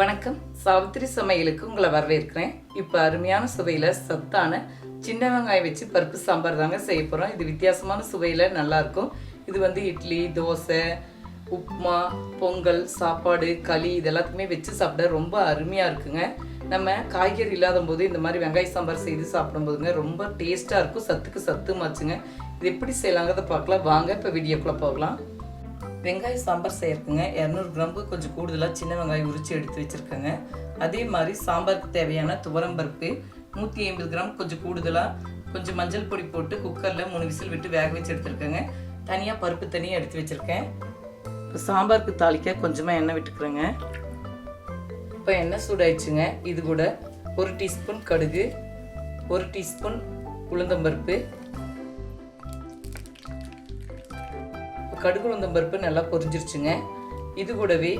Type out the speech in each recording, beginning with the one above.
வணக்கம். சாவித்திரி சமையலுக்கு உங்களை வரவேற்கிறேன். இப்போ அருமையான சுவையில் சத்தான சின்ன வெங்காயம் வச்சு பருப்பு சாம்பார் தாங்க செய்ய போகிறோம் இது வித்தியாசமான சுவையில் நல்லாயிருக்கும். இது வந்து இட்லி தோசை உப்புமா பொங்கல் சாப்பாடு களி இதெல்லாத்துக்குமே வச்சு சாப்பிட ரொம்ப அருமையாக இருக்குங்க. நம்ம காய்கறி இல்லாத போது இந்த மாதிரி வெங்காய சாம்பார் செய்து சாப்பிடும்போதுங்க ரொம்ப டேஸ்ட்டாக இருக்கும். சத்துக்கு சத்துமாச்சுங்க. இது எப்படி செய்யலாங்கிறத பார்க்கலாம். வாங்க இப்போ வீடியோக்குள்ளே போகலாம். வெங்காய சாம்பார் செய்யறதுங்க. இரநூறு கிராம்பு கொஞ்சம் கூடுதலாக சின்ன வெங்காயம் உரித்து எடுத்து வச்சுருக்கேங்க. அதே மாதிரி சாம்பாருக்கு தேவையான துவரம்பருப்பு நூற்றி ஐம்பது கிராம் கொஞ்சம் கூடுதலாக கொஞ்சம் மஞ்சள் பொடி போட்டு குக்கரில் மூணு விசில் விட்டு வேக வச்சு எடுத்துருக்கேங்க. தனியாக பருப்பு தனியாக எடுத்து வச்சுருக்கேன். இப்போ சாம்பாருக்கு தாளிக்க கொஞ்சமாக எண்ணெய் விட்டுக்கிறேங்க. இப்போ எண்ணெய் சூடாயிடுச்சுங்க. இது கூட ஒரு டீஸ்பூன் கடுகு ஒரு டீஸ்பூன் உளுந்தம்பருப்பு கடுகு உளுந்தம் பருப்பு நல்லா பொரிஞ்சிருச்சுங்க. இது கூடவே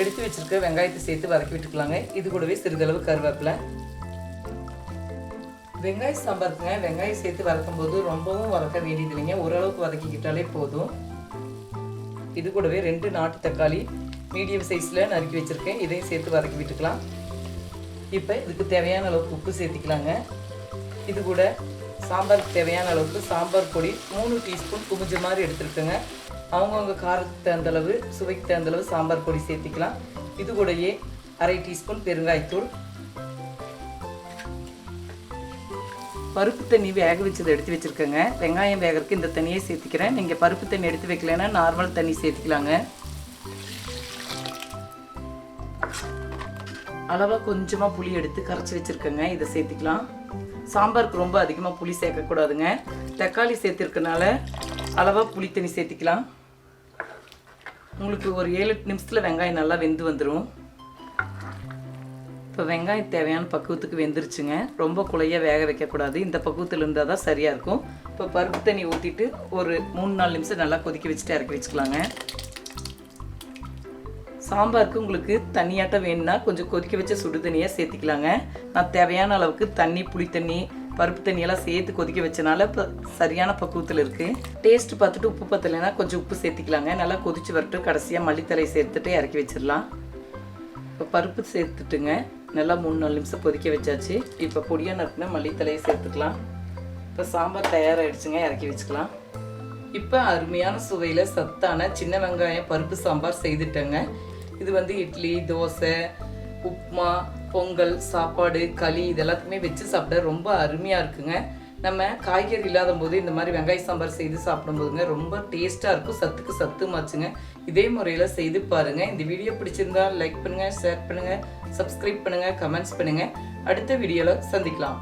எடுத்து வச்சிருக்க வெங்காயத்தை சேர்த்து வதக்கி விட்டுக்கலாங்க. இது கூடவே சிறிதளவு கருவேப்பிலை. வெங்காய சாம்பாருக்குங்க. வெங்காயம் சேர்த்து வதக்கும் போது ரொம்பவும் வதக்க வேண்டியது இல்லைங்க ஓரளவுக்கு வதக்கிக்கிட்டாலே போதும். இது கூடவே ரெண்டு நாட்டு தக்காளி மீடியம் சைஸில் நறுக்கி வச்சுருக்கேன். இதையும் சேர்த்து வதக்கி விட்டுக்கலாம். இப்போ இதுக்கு தேவையான அளவுக்கு உப்பு சேர்த்திக்கலாங்க. இது கூட சாம்பாருக்கு தேவையான அளவுக்கு சாம்பார் பொடி மூணு டீஸ்பூன் குமிஞ்ச மாதிரி எடுத்துருக்கேங்க. அவங்கவுங்க காரத்துக்கு தகுந்தளவு சுவைக்கு தகுந்தளவு சாம்பார் பொடி சேர்த்திக்கலாம். இது கூடயே அரை டீஸ்பூன் பெருங்காயத்தூள். பருப்பு தண்ணி வேக வச்சதை எடுத்து வச்சுருக்கேங்க. வெங்காயம் வேகிறதுக்கு இந்த தண்ணியை சேர்த்திக்கிறேன். நீங்கள் பருப்பு தண்ணி எடுத்து வைக்கலைன்னா நார்மல் தண்ணி சேர்த்திக்கலாங்க. அளவாக கொஞ்சமாக புளி எடுத்து கரைச்சி வச்சுருக்கேங்க. இதை சேர்த்திக்கலாம். சாம்பாருக்கு ரொம்ப அதிகமாக புளி சேர்க்கக்கூடாதுங்க. தக்காளி சேர்த்துருக்கனால அளவாக புளி தண்ணி சேர்த்திக்கலாம். உங்களுக்கு ஒரு ஏழு எட்டு நிமிஷத்தில் வெங்காயம் நல்லா வெந்து வந்துடும் இப்போ வெங்காயம் தேவையான பக்குவத்துக்கு வெந்துருச்சுங்க. ரொம்ப குழைய வேக வைக்கக்கூடாது. இந்த பக்குவத்தில் இருந்தால் தான் சரியாக இருக்கும். இப்போ பருப்பு தண்ணி ஊற்றிட்டு ஒரு மூணு நாலு நிமிஷம் நல்லா கொதிக்க வச்சுட்டு இறக்கி வச்சுக்கலாங்க. சாம்பாருக்கு உங்களுக்கு தண்ணியாட்டம் வேணும்னா கொஞ்சம் கொதிக்க வச்ச சுடு தண்ணியாக சேர்த்திக்கலாங்க. நான் தேவையான அளவுக்கு தண்ணி புளி தண்ணி பருப்பு தண்ணியெல்லாம் சேர்த்து கொதிக்க வச்சனால இப்போ சரியான பக்குவத்தில் இருக்குது டேஸ்ட் பார்த்துட்டு உப்பு பத்தலைன்னா கொஞ்சம் உப்பு சேர்த்திக்கலாங்க. நல்லா கொதிச்சு வரட்டு கடைசியாக மல்லித்தலை சேர்த்துட்டு இறக்கி வச்சிடலாம். இப்போ பருப்பு சேர்த்துட்டுங்க. நல்லா மூணு நாலு நிமிஷம் கொதிக்க வச்சாச்சு. இப்போ பொடியாக நறுக்குனா மல்லித்தலையை சேர்த்துக்கலாம். இப்போ சாம்பார் தயாராகிடுச்சுங்க இறக்கி வச்சுக்கலாம். இப்போ அருமையான சுவையில் சத்தான சின்ன வெங்காயம் பருப்பு சாம்பார் செய்துட்டேங்க. இது வந்து இட்லி தோசை உப்புமா பொங்கல் சாப்பாடு களி இதெல்லாத்துக்குமே வச்சு சாப்பிட ரொம்ப அருமையாக இருக்குங்க. நம்ம காய்கறி இல்லாத போது இந்த மாதிரி வெங்காய சாம்பார் செய்து சாப்பிடும்போதுங்க ரொம்ப டேஸ்ட்டாக இருக்கும். சத்துக்கு சத்துமாச்சுங்க. இதே முறையில் செய்து பாருங்கள் இந்த வீடியோ பிடிச்சிருந்தா லைக் பண்ணுங்கள் ஷேர் பண்ணுங்கள் சப்ஸ்கிரைப் பண்ணுங்கள் கமெண்ட்ஸ் பண்ணுங்கள் அடுத்த வீடியோவில் சந்திக்கலாம்.